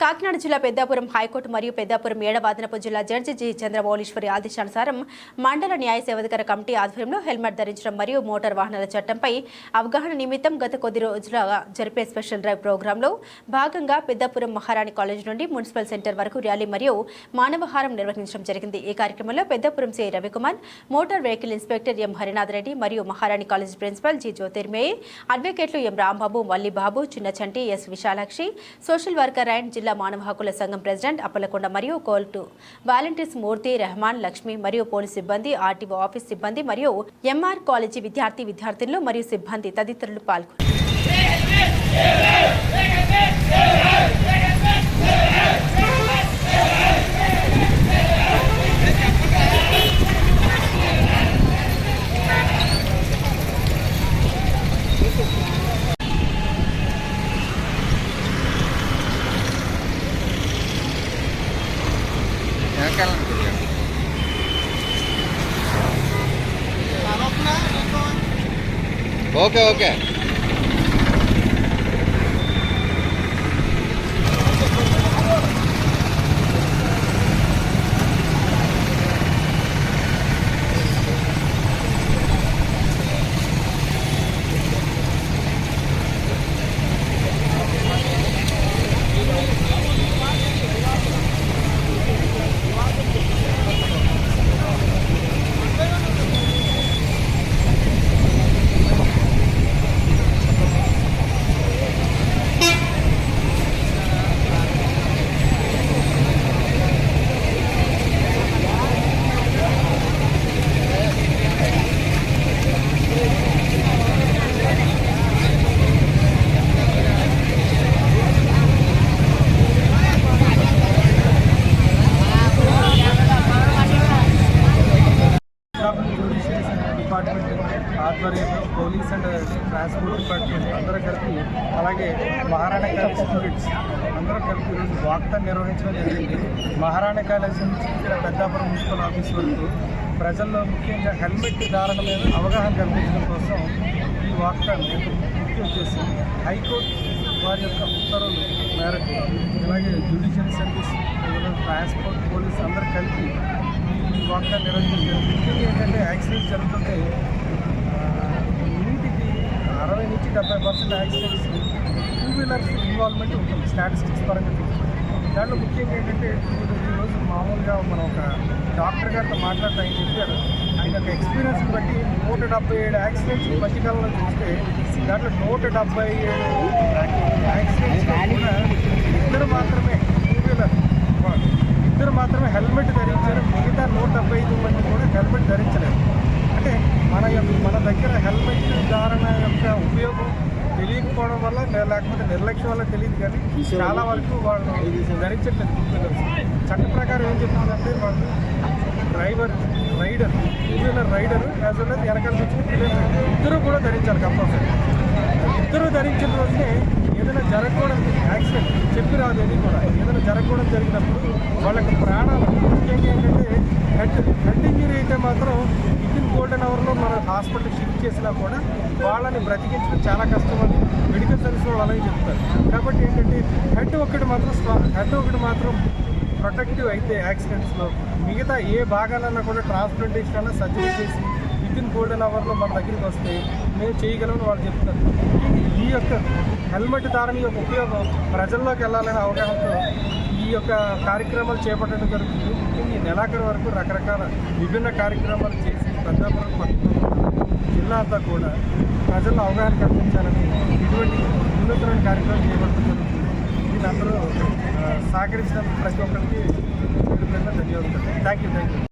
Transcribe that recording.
కాకినాడ జిల్లా పెద్దాపురం హైకోర్టు మరియు పెద్దాపురం ఏడవాదనపు జిల్లా జడ్జి జి చంద్రమౌళీశ్వరి ఆదేశానుసారం మండల న్యాయ సేవాధికార కమిటీ ఆధ్వర్యంలో హెల్మెట్ ధరించడం మరియు మోటార్ వాహనాల చట్టంపై అవగాహన నిమిత్తం గత కొద్ది రోజులుగా జరిపే స్పెషల్ డ్రైవ్ ప్రోగ్రాంలో భాగంగా పెద్దాపురం మహారాణి కాలేజ్ నుండి మున్సిపల్ సెంటర్ వరకు ర్యాలీ మరియు మానవహారం నిర్వహించడం జరిగింది. ఈ కార్యక్రమంలో Peddapuram CI Ravikumar motor vehicle inspector M Harinath Reddy మరియు Maharani college principal G Jyothirmayi అడ్వకేట్లు M Rambabu Mallibabu Chinnachanti S Visalakshi social worker and జిల్లా మానవ హక్కుల సంఘం ప్రెసిడెంట్ అప్పలకొండ మరియు కోల్టు వాలంటీర్స్ మూర్తి రెహమాన్ లక్ష్మి మరియు పోలీస్ సిబ్బంది ఆర్టీఓ ఆఫీస్ సిబ్బంది మరియు ఎంఆర్ కాలేజీ విద్యార్థి విద్యార్థినులు మరియు సిబ్బంది తదితరులు పాల్గొన్నారు వెనకాలని కొద్దిగా okay okay traffic judicial department ఆధ్వర్యంలో పోలీస్ అండ్ ట్రాన్స్పోర్ట్ డిపార్ట్మెంట్ అందరూ కలిపి అలాగే మహారాణా కాలేజ్ స్టూడెంట్స్ అందరూ కలిపి ఈరోజు వాక్థాన్ నిర్వహించడం జరిగింది. మహారాణా కాలేజ్ నుంచి ఇక్కడ పెద్దాపురం మున్సిపల్ ఆఫీస్ వరకు ప్రజల్లో ముఖ్యంగా హెల్మెట్ ధారణ మీద అవగాహన కల్పించడం కోసం ఈ వాక్తాన్ని ముఖ్య ఉద్దేశం. హైకోర్టు వారి యొక్క ఉత్తర్వులు మేరకు అలాగే జ్యుడిషియల్ సర్వీస్ ట్రాన్స్పోర్ట్ పోలీస్ అందరూ కలిపి ఈ వాక్తాన్ని నిర్వహించడం జరిగింది. ఏంటంటే యాక్సిడెంట్ జరుగుతుంటే డెబ్బై percent accidents two wheelers involvement ఉంటుంది స్టాటిస్టిక్స్ పరంగా చూస్తే దాంట్లో ముఖ్యంగా ఏంటంటే ఇప్పుడు ఈరోజు మామూలుగా మనం ఒక డాక్టర్ గారితో మాట్లాడితే ఆయన చెప్పారు. ఆయన యొక్క ఎక్స్పీరియన్స్ బట్టి నూట డెబ్బై ఏడు యాక్సిడెంట్స్ ఈ మధ్యకాలంలో చూస్తే దాంట్లో నూట డెబ్బై ఏడు యాక్సిడెంట్స్ కూడా ఇద్దరు మాత్రమే టూ వీలర్ ఇద్దరు మాత్రమే హెల్మెట్ ధరించారు. మిగతా నూట డెబ్బై ఐదు మంది కూడా హెల్మెట్ ధరించలేదు. అంటే మన మన దగ్గర హెల్మెట్ తెలియకపోవడం వల్ల లేకపోతే నిర్లక్ష్యం వల్ల తెలియదు కానీ చాలా వరకు వాళ్ళు ధరించట్లేదు చట్ట ప్రకారం ఏం చెప్తుందంటే వాళ్ళు driver rider two wheeler rider as well as వెనకాల పిల్లలు ఇద్దరు కూడా ధరించాలి కంపల్సరీ ఇద్దరు ధరించిన రోజునే ఏదైనా జరగకూడదు. యాక్సిడెంట్ చెప్పి రాదు ఏది కూడా. ఏదైనా జరగకూడదు జరిగినప్పుడు వాళ్ళకి ప్రాణాలు ముఖ్యంగా ఏంటంటే హెడ్ హెడ్ ఇంజరీ అయితే మాత్రం వితిన్ గోల్డెన్ అవర్లో మన హాస్పిటల్ షిఫ్ట్ చేసినా కూడా వాళ్ళని బ్రతికించడం చాలా కష్టం అని మెడికల్ సర్వీస్ వాళ్ళు అలాగే చెప్తారు. కాబట్టి ఏంటంటే హెడ్ ఒకటి మాత్రం హెడ్ ఒకటి మాత్రం ప్రొటెక్టివ్ అయితే యాక్సిడెంట్స్లో మిగతా ఏ భాగాలన్నా కూడా ట్రాన్స్ప్లాంటేషన్ అన్నా సర్జరీ చేసి వితిన్ గోల్డెన్ అవర్లో మన దగ్గరికి వస్తే మేము చేయగలమని వాళ్ళు చెప్తారు. ఈ యొక్క హెల్మెట్ ధారణ యొక్క ఉపయోగం ప్రజల్లోకి వెళ్ళాలనే అవగాహనతో ఈ యొక్క కార్యక్రమాలు చేపట్టడం జరుగుతుంది. ముఖ్యంగా ఈ నెలాఖరు వరకు రకరకాల విభిన్న కార్యక్రమాలు చేసి ప్రజాపరం జిల్లా అంతా కూడా ప్రజల్లో అవగాహన కల్పించాలని ఇటువంటి వినూత్నమైన కార్యక్రమం చేపట్టడం జరుగుతుంది. దీని అందరూ ఆ, ప్రతి ఒక్కరికి ధన్యవాదాలు థ్యాంక్ యూ థ్యాంక్ యూ